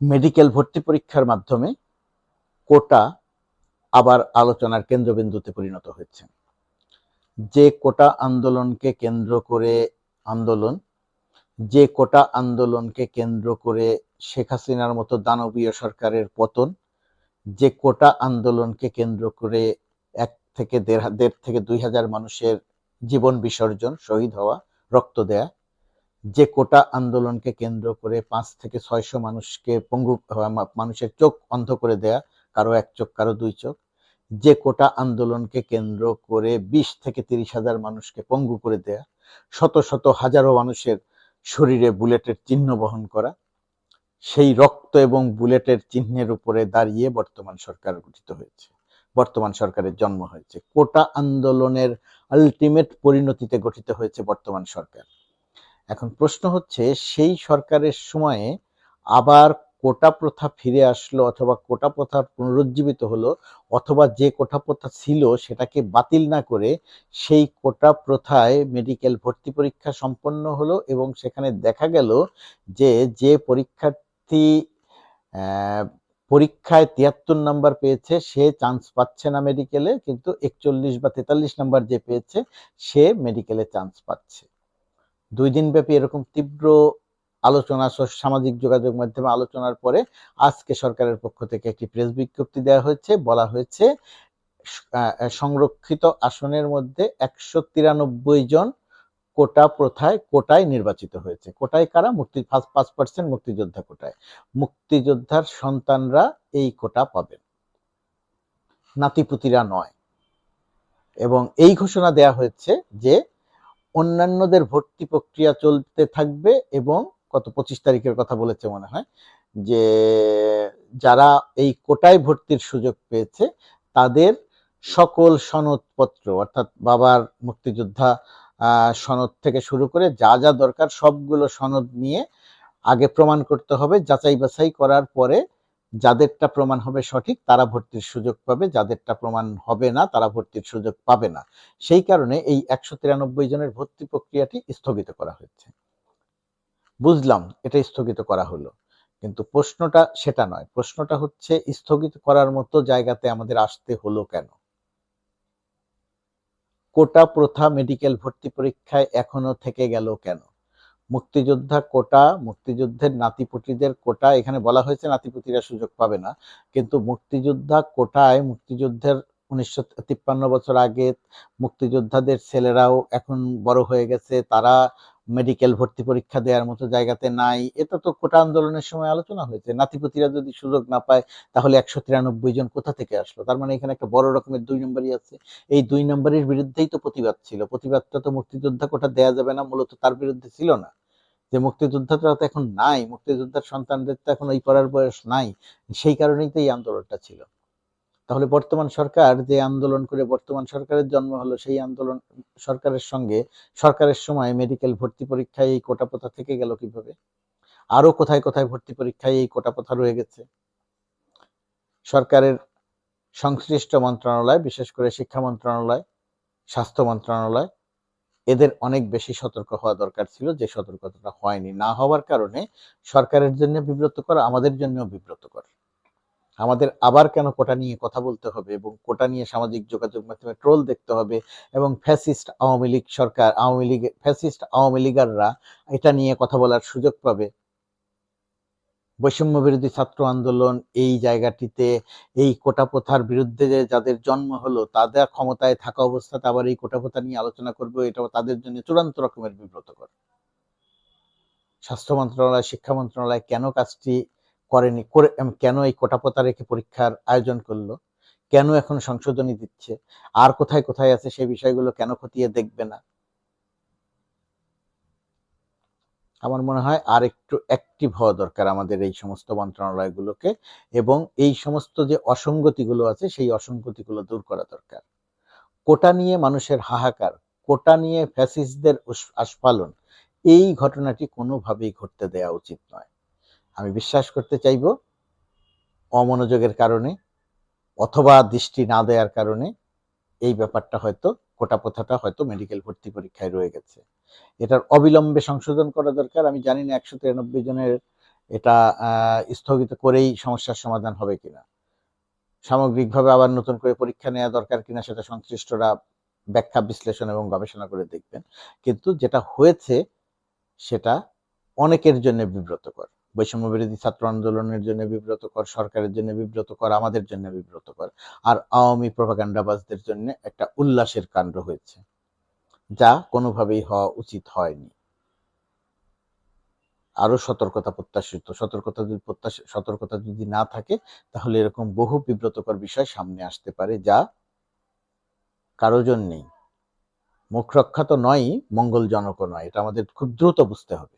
Medical ভর্তি পরীক্ষার মাধ্যমে কোটা আবার আলোচনার কেন্দ্রবিন্দুতে পরিণত হয়েছে। যে কোটা আন্দোলনকে কেন্দ্র করে আন্দোলন, যে কোটা আন্দোলনকে কেন্দ্র করে শেখ হাসিনার মতো দানবীয় সরকারের পতন, যে কোটা আন্দোলনকে কেন্দ্র করে এক থেকে দেড় দেড় থেকে দুই হাজার মানুষের জীবন বিসর্জন, শহীদ হওয়া, রক্ত দেয়া যে কোটা আন্দোলনকে কেন্দ্র করে পাঁচ থেকে ছয়শো মানুষকে পঙ্গু মানুষের চোখ অন্ধ করে দেয়া, কারও এক চোখ, কারও দুই চোখ, যে কোটা আন্দোলনকে কেন্দ্র করে বিশ থেকে তিরিশ হাজার মানুষকে পঙ্গু করে দেয়া, শত শত হাজারো মানুষের শরীরে বুলেটের চিহ্ন বহন করা, সেই রক্ত এবং বুলেটের চিহ্নের উপরে দাঁড়িয়ে বর্তমান সরকার গঠিত হয়েছে, বর্তমান সরকারের জন্ম হয়েছে। কোটা আন্দোলনের আলটিমেট পরিণতিতে গঠিত হয়েছে বর্তমান সরকার। এখন প্রশ্ন হচ্ছে, সেই সরকারের সময়ে আবার কোটা প্রথা ফিরে আসলো অথবা কোটা প্রথা পুনরুজ্জীবিত হলো অথবা যে কোটা প্রথা ছিল সেটাকে বাতিল না করে সেই কোটা প্রথায় মেডিকেল ভর্তি পরীক্ষা সম্পন্ন হলো এবং সেখানে দেখা গেল যে যে পরীক্ষার্থী পরীক্ষায় তিয়াত্তর নাম্বার পেয়েছে, সে চান্স পাচ্ছে না মেডিকেলে, কিন্তু একচল্লিশ বা তেতাল্লিশ নাম্বার যে পেয়েছে, সে মেডিকেলে চান্স পাচ্ছে। দুই দিন ব্যাপী এরকম তীব্র আলোচনা সামাজিক যোগাযোগ মাধ্যমে আলোচনার পরে আজকে সরকারের পক্ষ থেকে একটি প্রেস বিজ্ঞপ্তি দেওয়া হয়েছে। বলা হয়েছে সংরক্ষিত আসনের মধ্যে একশো তিরানব্বই জন কোটা প্রথায়, কোটায় নির্বাচিত হয়েছে। কোটায় কারা? মুক্তি পাঁচ পার্সেন্ট মুক্তিযোদ্ধা কোটায়। মুক্তিযোদ্ধার সন্তানরা এই কোটা পাবেন। নাতিপুতিরা নয়। এবং এই ঘোষণা দেয়া হয়েছে যে অন্যান্যদের ভর্তি প্রক্রিয়া চলতে থাকবে এবং কত পঁচিশ তারিখের কথা বলেছে মনে হয়, যে যারা এই কোটায় ভর্তির সুযোগ পেয়েছে, তাদের সকল সনদপত্র, অর্থাৎ বাবার মুক্তিযোদ্ধা সনদ থেকে শুরু করে যা যা দরকার সবগুলো সনদ নিয়ে আগে প্রমাণ করতে হবে যাচাই বাছাই করার পরে যাদেরটা প্রমাণ হবে সঠিক, তারা ভর্তির সুযোগ পাবে। যাদেরটা প্রমাণ হবে না, তারা ভর্তির সুযোগ পাবে না। সেই কারণে এই একশো তিরানব্বই জনের ভর্তি প্রক্রিয়াটি স্থগিত করা হয়েছে। বুঝলাম, এটা স্থগিত করা হলো। কিন্তু প্রশ্নটা সেটা নয়। প্রশ্নটা হচ্ছে, স্থগিত করার মতো জায়গাতে আমাদের আসতে হলো কেন? কোটা প্রথা মেডিকেল ভর্তি পরীক্ষায় এখনও থেকে গেল কেন? মুক্তিযোদ্ধা কোটা, মুক্তিযুদ্ধের নাতিপুতিদের কোটা, এখানে বলা হয়েছে নাতিপুতিরা সুযোগ পাবে না। কিন্তু মুক্তিযোদ্ধা কোটায়, মুক্তিযুদ্ধের উনিশশো তিপ্পান্ন বছর আগে মুক্তিযোদ্ধাদের ছেলেরাও এখন বড় হয়ে গেছে। তারা মেডিকেল ভর্তি পরীক্ষা দেওয়ার মতো জায়গাতে নাই। এটা তো কোটা আন্দোলনের সময় আলোচনা হয়েছে। নাতিপতিরা যদি সুযোগ না পায়, তাহলে একশো তিরানব্বই জন কোথা থেকে আসলো? তার মানে এখানে একটা বড় রকমের দুই নম্বরই আছে। এই দুই নম্বরের বিরুদ্ধেই তো প্রতিবাদ ছিল। প্রতিবাদটা তো মুক্তিযোদ্ধা কোটা দেয়া যাবে না, মূলত তার বিরুদ্ধে ছিল না। যে মুক্তিযোদ্ধাটা তো এখন নাই, মুক্তিযোদ্ধার সন্তানদের তো এখন ওই পড়ার বয়স নাই। সেই কারণেই তো এই আন্দোলনটা ছিল। তাহলে বর্তমান সরকার যে আন্দোলন করে বর্তমান সরকারের জন্ম হলো, সেই আন্দোলন সরকারের সঙ্গে সরকারের সময় মেডিকেল ভর্তি পরীক্ষায় এই কোটা প্রথা থেকে গেল কীভাবে? আরও কোথায় কোথায় ভর্তি পরীক্ষায় এই কোটা প্রথা রয়ে গেছে? সরকারের সংশ্লিষ্ট মন্ত্রণালয়, বিশেষ করে শিক্ষা মন্ত্রণালয়, স্বাস্থ্য মন্ত্রণালয়, এদের অনেক বেশি সতর্ক হওয়া দরকার ছিল, যে সতর্কতাটা হয়নি। না হওয়ার কারণে সরকারের জন্য বিব্রতকর, আমাদের জন্য বিব্রতকর। আমাদের আবার কেন কোটা নিয়ে কথা বলতে হবে এবং কোটা নিয়ে সামাজিক যোগাযোগ মাধ্যমে ট্রোল দেখতে হবে এবং ফ্যাসিস্ট আওয়ামী লীগ সরকার, আওয়ামী লীগ, ফ্যাসিস্ট আওয়ামী লীগাররা এটা নিয়ে কথা বলার সুযোগ পাবে। বৈষম্য বিরোধী ছাত্র আন্দোলন এই জায়গাটিতে এই কোটা প্রথার বিরুদ্ধে যাদের জন্ম হলো, তাদের ক্ষমতায় থাকা অবস্থাতে আবার এই কোটা প্রথা নিয়ে আলোচনা করবে, এটা তাদের জন্য চূড়ান্ত রকমের বিব্রতকর। স্বাস্থ্য মন্ত্রণালয়, শিক্ষা মন্ত্রণালয় কেন কাজটি করেনি, করে কেন এই কোটা প্রথা রেখে পরীক্ষার আয়োজন করল? কেন এখন সংশোধনী দিচ্ছে? আর কোথায় কোথায় আছে সেই বিষয়গুলো কেন খতিয়ে দেখবে না? আমার মনে হয় আর একটু অ্যাক্টিভ হওয়া দরকার আমাদের এই সমস্ত মন্ত্রণালয়গুলোকে এবং এই সমস্ত যে অসঙ্গতিগুলো আছে সেই অসঙ্গতিগুলো দূর করা দরকার। কোটা নিয়ে মানুষের হাহাকার, কোটা নিয়ে ফ্যাসিস্টদের উস- আস্ফালন, এই ঘটনাটি কোনোভাবেই ঘটতে দেওয়া উচিত নয়। আমি বিশ্বাস করতে চাইব অমনোযোগের কারণে অথবা দৃষ্টি না দেওয়ার কারণে এই ব্যাপারটা হয়তো কোটা প্রথাটা হয়তো মেডিকেল ভর্তি পরীক্ষায় রয়ে গেছে। এটার অবিলম্বে সংশোধন করা দরকার। আমি জানি না একশো তিরানব্বই জনের এটা স্থগিত করেই সমস্যার সমাধান হবে কিনা। সামগ্রিকভাবে আবার নতুন করে পরীক্ষা নেওয়া দরকার কিনা সেটা সংশ্লিষ্টরা ব্যাখ্যা, বিশ্লেষণ এবং গবেষণা করে দেখবেন। কিন্তু যেটা হয়েছে সেটা অনেকের জন্য বিব্রতকর। বৈষম্য বিরোধী ছাত্র আন্দোলনের জন্য বিব্রতকর, সরকারের জন্য বিব্রতকর, আমাদের জন্য বিব্রতকর। আর আওয়ামী প্রপাগান্ডাবাজদের জন্য একটা উল্লাসের কাণ্ড হয়েছে, যা কোনোভাবেই হওয়া উচিত হয়নি। আরও সতর্কতা প্রত্যাশিত, সতর্কতা যদি সতর্কতা যদি না থাকে, তাহলে এরকম বহু বিব্রতকর বিষয় সামনে আসতে পারে, যা কারও জন্যেই। মুখ রক্ষা তো নয় মঙ্গলজনকও নয়, এটা আমাদের খুব দ্রুত বুঝতে হবে।